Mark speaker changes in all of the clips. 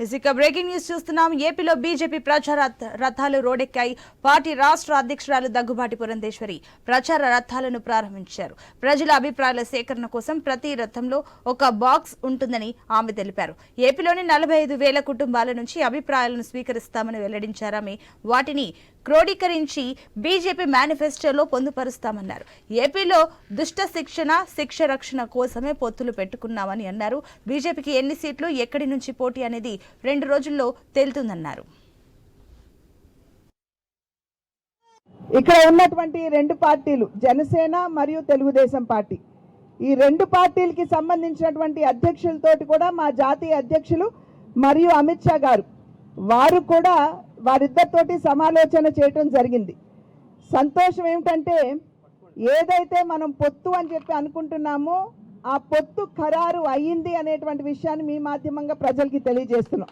Speaker 1: ఇక breaking news చూస్తున్నాం. ఏపీలో బీజేపీ ప్రచార రథాలు రోడెక్కాయి. పార్టీ రాష్ట్ర అధ్యక్షురాలు దగ్గుబాటి పురంధేశ్వరి ప్రచార రథాలను ప్రారంభించారు. ప్రజల అభిప్రాయాల సేకరణ కోసం ప్రతి రథంలో ఒక బాక్స్ ఉంటుందని ఆమె తెలిపారు. ఏపీలోని నలభై ఐదు వేల కుటుంబాల నుంచి అభిప్రాయాలను స్వీకరిస్తామని వెల్లడించారామె వాటిని క్రోడీకరించి బీజేపీ మేనిఫెస్టోలో పొందుపరుస్తామన్నారు. ఏపీలో దుష్ట శిక్షణ శిక్ష రక్షణ కోసమే పొత్తులు పెట్టుకున్నామని అన్నారు. బీజేపీకి ఎన్ని సీట్లు ఎక్కడి నుంచి పోటీ అనేది రెండు రోజుల్లో తేలుతుందన్నారు.
Speaker 2: ఇక్కడ ఉన్నటువంటి రెండు పార్టీలు జనసేన మరియు తెలుగుదేశం పార్టీ. ఈ రెండు పార్టీలకి సంబంధించినటువంటి అధ్యక్షులతోటి కూడా మా జాతీయ అధ్యక్షులు మరియు అమిత్ షా గారు వారు కూడా వారిద్దరితోటి సమాలోచన చేయటం జరిగింది. సంతోషం ఏమిటంటే ఏదైతే మనం పొత్తు అని చెప్పి అనుకుంటున్నామో ఆ పొత్తు ఖరారు అయ్యింది అనేటువంటి విషయాన్ని మీ మాధ్యమంగా ప్రజలకి తెలియజేస్తున్నాం.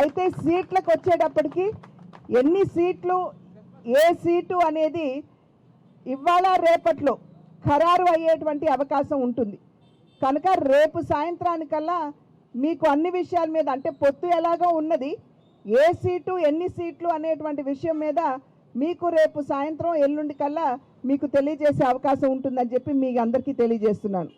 Speaker 2: అయితే సీట్లకు వచ్చేటప్పటికి ఎన్ని సీట్లు ఏ సీటు అనేది ఇవాళ రేపట్లో ఖరారు అయ్యేటువంటి అవకాశం ఉంటుంది. కనుక రేపు సాయంత్రానికల్లా మీకు అన్ని విషయాల మీద అంటే పొత్తు ఎలాగో ఉన్నది ఏ సీటు ఎన్ని సీట్లు అనేటువంటి విషయం మీద మీకు రేపు సాయంత్రం ఎల్లుండి కల్లా మీకు తెలియజేసే అవకాశం ఉంటుందని చెప్పి మీ అందరికీ తెలియజేస్తున్నాను.